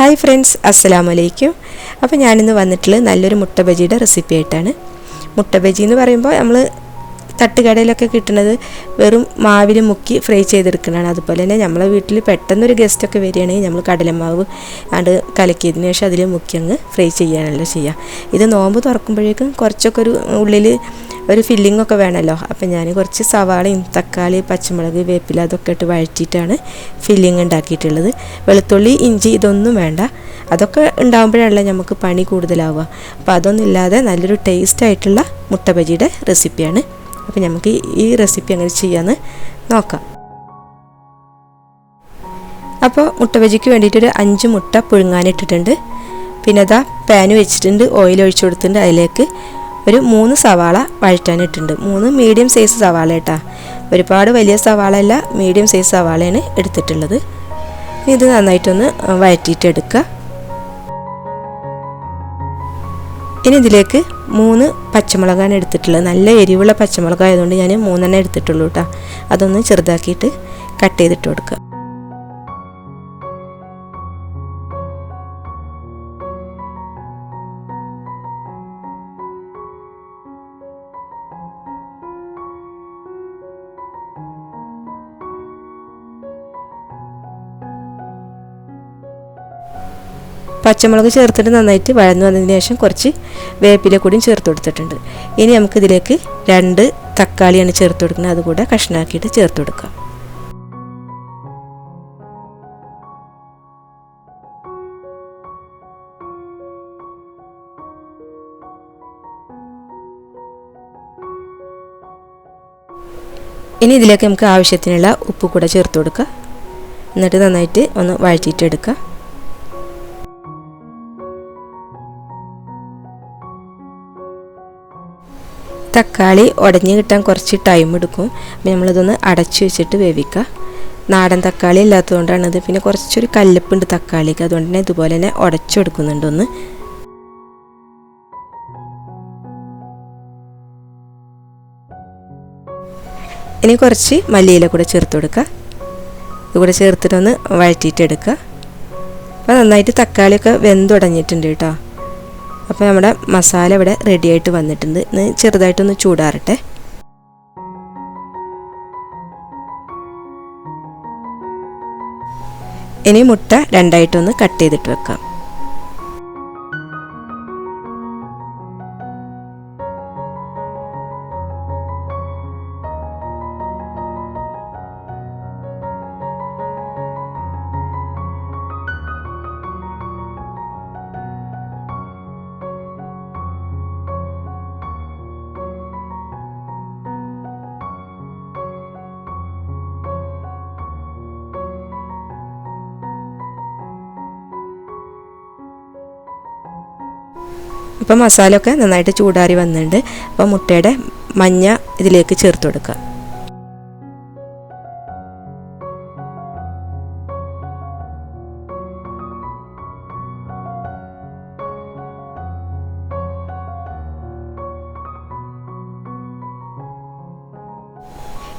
Hi friends അസ്സലാമു അലൈക്കും അപ്പോൾ ഞാനിന്ന് വന്നിട്ടുള്ളത് നല്ലൊരു മുട്ട ബജിയുടെ റെസിപ്പി ആയിട്ടാണ് മുട്ട ബജി എന്ന് പറയുമ്പോൾ നമ്മൾ തട്ടുകടയിലൊക്കെ കിട്ടുന്നത് വെറും മാവിൽ മുക്കി ഫ്രൈ ചെയ്തെടുക്കുന്നതാണ്. അതുപോലെ തന്നെ നമ്മളെ വീട്ടിൽ പെട്ടെന്നൊരു ഗസ്റ്റൊക്കെ വരികയാണെങ്കിൽ നമ്മൾ കടലമാവ് ആണ്ട് കലക്കിയതിന് ശേഷം അതിൽ മുക്കി അങ്ങ് ഫ്രൈ ചെയ്യാനല്ലോ ചെയ്യുക. ഇത് നോമ്പ് തുറക്കുമ്പോഴേക്കും കുറച്ചൊക്കെ ഒരു ഉള്ളിൽ ഒരു ഫില്ലിംഗ് ഒക്കെ വേണമല്ലോ. അപ്പം ഞാൻ കുറച്ച് സവാളയും തക്കാളി പച്ചമുളക് വേപ്പില അതൊക്കെ ഇട്ട് വഴറ്റിയിട്ടാണ് ഫില്ലിംഗ് ഉണ്ടാക്കിയിട്ടുള്ളത്. വെളുത്തുള്ളി ഇഞ്ചി ഇതൊന്നും വേണ്ട. അതൊക്കെ ഉണ്ടാകുമ്പോഴല്ല നമുക്ക് പണി കൂടുതലാവുക. അപ്പോൾ അതൊന്നും ഇല്ലാതെ നല്ലൊരു ടേസ്റ്റ് ആയിട്ടുള്ള മുട്ട ബജിയുടെ റെസിപ്പിയാണ് അപ്പോൾ നമുക്ക് ഈ റെസിപ്പി അങ്ങനെ ചെയ്യാമെന്ന് നോക്കാം. അപ്പോൾ മുട്ട ബജിക്ക് വേണ്ടിയിട്ടൊരു അഞ്ച് മുട്ട പുഴുങ്ങാനിട്ടിട്ടുണ്ട്. പിന്നെ അതാ പാൻ വെച്ചിട്ടുണ്ട് ഓയിൽ ഒഴിച്ചു കൊടുത്തിട്ടുണ്ട് അതിലേക്ക് ഒരു മൂന്ന് സവാള വഴറ്റാനിട്ടുണ്ട്. മൂന്ന് മീഡിയം സൈസ് സവാള കേട്ടാ ഒരുപാട് വലിയ സവാള അല്ല മീഡിയം സൈസ് സവാളയാണ് എടുത്തിട്ടുള്ളത്. ഇത് നന്നായിട്ടൊന്ന് വഴറ്റിയിട്ടെടുക്കുക. ഇനി ഇതിലേക്ക് മൂന്ന് പച്ചമുളകാണ് എടുത്തിട്ടുള്ളത്. നല്ല എരിവുള്ള പച്ചമുളകായതുകൊണ്ട് ഞാൻ മൂന്നെണ്ണം എടുത്തിട്ടുള്ളൂ കേട്ടോ അതൊന്ന് ചെറുതാക്കിയിട്ട് കട്ട് ചെയ്തിട്ട് കൊടുക്കുക. പച്ചമുളക് ചേർത്തിട്ട് നന്നായിട്ട് വഴന്നു വന്നതിന് ശേഷം കുറച്ച് വേപ്പില കൂടിയും ചേർത്ത് കൊടുത്തിട്ടുണ്ട്. ഇനി നമുക്ക് ഇതിലേക്ക് രണ്ട് തക്കാളിയാണ് ചേർത്ത് കൊടുക്കുന്നത്. അതുകൂടെ കഷ്ണാക്കിയിട്ട് ചേർത്ത് കൊടുക്കാം. ഇനി ഇതിലേക്ക് നമുക്ക് ആവശ്യത്തിനുള്ള ഉപ്പ് കൂടെ ചേർത്ത് കൊടുക്കുക എന്നിട്ട് നന്നായിട്ട് ഒന്ന് വഴറ്റിയിട്ടെടുക്കുക തക്കാളി ഉടഞ്ഞു കിട്ടാൻ കുറച്ച് ടൈം എടുക്കും. അപ്പോൾ നമ്മളിതൊന്ന് അടച്ചു വെച്ചിട്ട് വേവിക്കുക. നാടൻ തക്കാളി ഇല്ലാത്തതുകൊണ്ടാണിത്. പിന്നെ കുറച്ചൊരു കല്ലുപ്പുണ്ട് തക്കാളിക്ക്. അതുകൊണ്ട് തന്നെ ഇതുപോലെ തന്നെ ഉടച്ചെടുക്കുന്നുണ്ട് ഒന്ന്. ഇനി കുറച്ച് മല്ലിയില കൂടെ ചേർത്ത് കൊടുക്കുക. ഇതുകൂടെ ചേർത്തിട്ടൊന്ന് വഴറ്റിയിട്ടെടുക്കുക. അപ്പോൾ നന്നായിട്ട് തക്കാളിയൊക്കെ വെന്തുടങ്ങിയിട്ടുണ്ട് കേട്ടോ. അപ്പോൾ നമ്മുടെ മസാല ഇവിടെ റെഡി ആയിട്ട് വന്നിട്ടുണ്ട്. ഇന്ന് ചെറുതായിട്ടൊന്ന് ചൂടാറട്ടെ. ഇനി മുട്ട രണ്ടായിട്ടൊന്ന് കട്ട് ചെയ്തിട്ട് വെക്കാം. ഇപ്പം മസാല ഒക്കെ നന്നായിട്ട് ചൂടാറി വന്നിട്ടുണ്ട്. അപ്പോൾ മുട്ടയുടെ മഞ്ഞ ഇതിലേക്ക് ചേർത്ത് കൊടുക്കുക.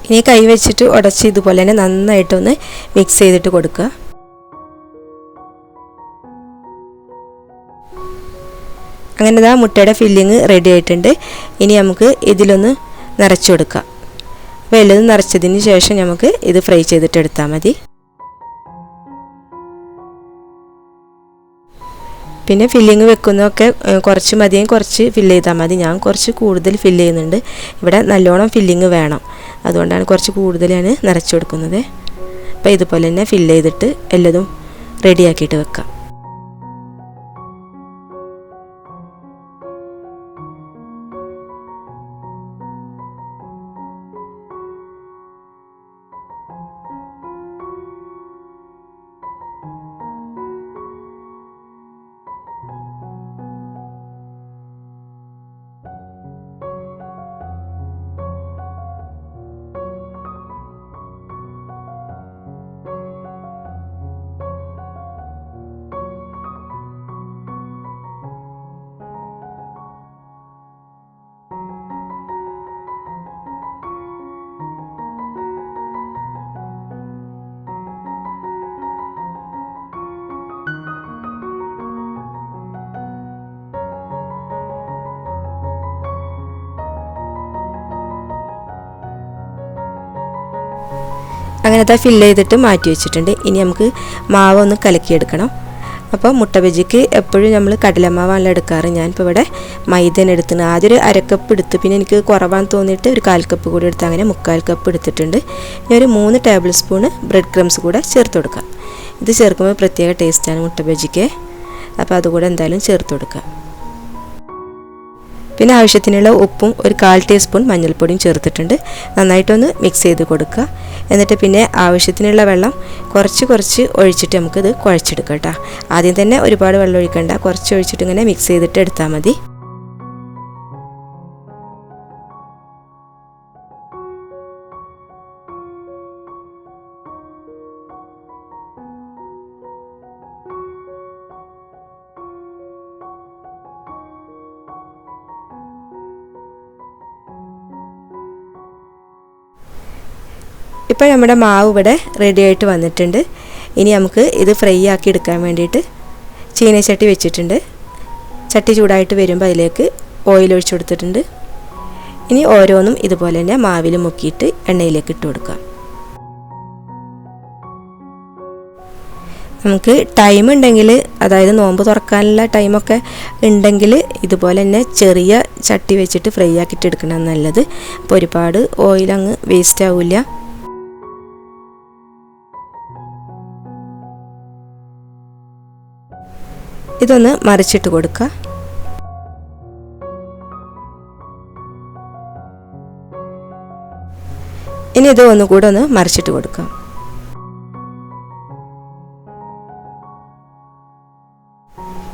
ഇനി കൈ വെച്ചിട്ട് ഉടച്ച് ഇതുപോലെ തന്നെ നന്നായിട്ടൊന്ന് മിക്സ് ചെയ്തിട്ട് കൊടുക്കുക. അങ്ങനെ ഇതാ മുട്ടയുടെ ഫില്ലിങ് റെഡി ആയിട്ടുണ്ട്. ഇനി നമുക്ക് ഇതിലൊന്ന് നിറച്ചു കൊടുക്കാം. അപ്പോൾ എല്ലാം നിറച്ചതിന് ശേഷം നമുക്ക് ഇത് ഫ്രൈ ചെയ്തിട്ട് എടുത്താൽ മതി. പിന്നെ ഫില്ലിങ് വെക്കുന്നതൊക്കെ കുറച്ച് മതിയും കുറച്ച് ഫില്ല് ചെയ്താൽ മതി. ഞാൻ കുറച്ച് കൂടുതൽ ഫില്ല് ചെയ്യുന്നുണ്ട്. ഇവിടെ നല്ലോണം ഫില്ലിങ് വേണം. അതുകൊണ്ടാണ് കുറച്ച് കൂടുതൽ ഞാൻ നിറച്ചു കൊടുക്കുന്നത്. അപ്പോൾ ഇതുപോലെ തന്നെ ഫില്ല് ചെയ്തിട്ട് എല്ലതും റെഡിയാക്കിയിട്ട് വെക്കാം. അങ്ങനത്തെ ഫില്ല് ചെയ്തിട്ട് മാറ്റി വെച്ചിട്ടുണ്ട്. ഇനി നമുക്ക് മാവ് ഒന്ന് കലക്കിയെടുക്കണം. അപ്പോൾ മുട്ട ബജിക്ക് എപ്പോഴും നമ്മൾ കടലമാവാണല്ലോ എടുക്കാറ്. ഞാനിപ്പോൾ ഇവിടെ മൈദന എടുത്തിന് ആദ്യം ഒരു അരക്കപ്പ് എടുത്ത്. പിന്നെ എനിക്ക് കുറവാന്ന് തോന്നിയിട്ട് ഒരു കാൽ കപ്പ് കൂടി എടുത്ത് അങ്ങനെ മുക്കാൽ കപ്പ് എടുത്തിട്ടുണ്ട്. ഞാൻ ഒരു മൂന്ന് ടേബിൾ സ്പൂണ് ബ്രെഡ് ക്രംസ് കൂടെ ചേർത്ത് കൊടുക്കാം. ഇത് ചേർക്കുമ്പോൾ പ്രത്യേക ടേസ്റ്റാണ് മുട്ട ബജിക്ക്. അപ്പോൾ അതുകൂടെ എന്തായാലും ചേർത്ത് കൊടുക്കുക പിന്നെ ആവശ്യത്തിനുള്ള ഉപ്പും ഒരു കാൽ ടീസ്പൂൺ മഞ്ഞൾപ്പൊടിയും ചേർത്തിട്ടുണ്ട്. നന്നായിട്ടൊന്ന് മിക്സ് ചെയ്ത് കൊടുക്കുക. എന്നിട്ട് പിന്നെ ആവശ്യത്തിനുള്ള വെള്ളം കുറച്ച് കുറച്ച് ഒഴിച്ചിട്ട് നമുക്കിത് കുഴച്ചെടുക്കാം കേട്ടോ. ആദ്യം തന്നെ ഒരുപാട് വെള്ളം ഒഴിക്കണ്ട. കുറച്ച് ഒഴിച്ചിട്ട് ഇങ്ങനെ മിക്സ് ചെയ്തിട്ട് എടുത്താൽ മതി. ഇപ്പോൾ നമ്മുടെ മാവ് ഇവിടെ റെഡി ആയിട്ട് വന്നിട്ടുണ്ട്. ഇനി നമുക്ക് ഇത് ഫ്രൈ ആക്കി എടുക്കാൻ വേണ്ടിയിട്ട് ചീനച്ചട്ടി വെച്ചിട്ടുണ്ട്. ചട്ടി ചൂടായിട്ട് വരുമ്പോൾ അതിലേക്ക് ഓയിൽ ഒഴിച്ചു കൊടുത്തിട്ടുണ്ട്. ഇനി ഓരോന്നും ഇതുപോലെ തന്നെ മാവിൽ മുക്കിയിട്ട് എണ്ണയിലേക്ക് ഇട്ട് കൊടുക്കാം നമുക്ക് ടൈം ഉണ്ടെങ്കിൽ അതായത് നോമ്പ് തുറക്കാനുള്ള ടൈമൊക്കെ ഉണ്ടെങ്കിൽ ഇതുപോലെ തന്നെ ചെറിയ ചട്ടി വെച്ചിട്ട് ഫ്രൈ ആക്കിയിട്ട് എടുക്കണം നല്ലത്. അപ്പോൾ ഒരുപാട് ഓയിൽ അങ്ങ് വേസ്റ്റ് ആവില്ല. ഇതൊന്ന് മറിച്ചിട്ട് കൊടുക്കുക. ഇനി ഇത് ഒന്നുകൂടെ ഒന്ന് മറിച്ചിട്ട് കൊടുക്കുക.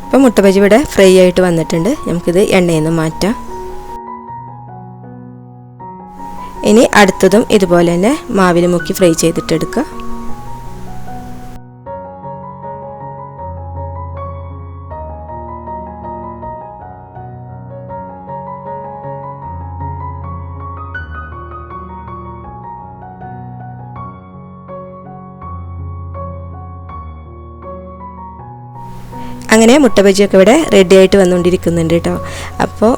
ഇപ്പം മുട്ട ഇവിടെ ഫ്രൈ ആയിട്ട് വന്നിട്ടുണ്ട്. നമുക്കിത് എണ്ണയിൽ നിന്ന് മാറ്റാം. ഇനി അടുത്തതും ഇതുപോലെ തന്നെ മാവിൽ മുക്കി ഫ്രൈ ചെയ്തിട്ടെടുക്കുക അങ്ങനെ മുട്ട ബജിയൊക്കെ ഇവിടെ റെഡി ആയിട്ട് വന്നുകൊണ്ടിരിക്കുന്നുണ്ട് കേട്ടോ. അപ്പോൾ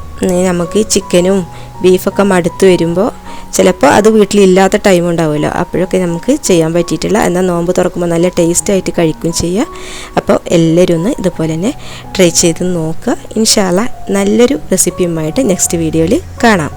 നമുക്ക് ചിക്കനും ബീഫൊക്കെ മടുത്തു വരുമ്പോൾ ചിലപ്പോൾ അത് വീട്ടിലില്ലാത്ത ടൈം ഉണ്ടാവുമല്ലോ. അപ്പോഴൊക്കെ നമുക്ക് ചെയ്യാൻ പറ്റിയിട്ടില്ല എന്നാൽ നോമ്പ് തുറക്കുമ്പോൾ നല്ല ടേസ്റ്റ് ആയിട്ട് കഴിക്കുകയും ചെയ്യുക. അപ്പോൾ എല്ലാവരും ഒന്ന് ഇതുപോലെ തന്നെ ട്രൈ ചെയ്ത് നോക്കുക. ഇൻഷാല്ല നല്ലൊരു റെസിപ്പിയുമായിട്ട് നെക്സ്റ്റ് വീഡിയോയിൽ കാണാം.